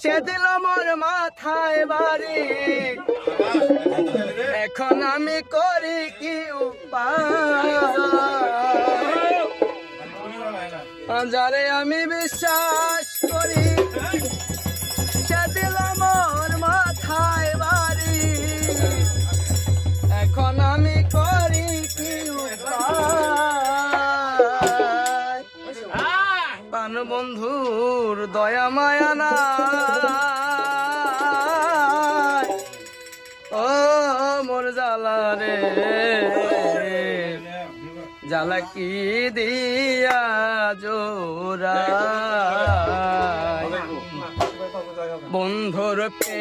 সে দিল মোর মাথায় বাড়ি। এখন আমি করি কি উপায়? যারে আমি বিশ্বাস করি। সে দিল মোর মাথায় বাড়ি। এখন আমি বন্ধুর দয়া মায়া না ও মোর জ্বালা রে। জ্বালা কি দিয়া জোরা বন্ধুর পে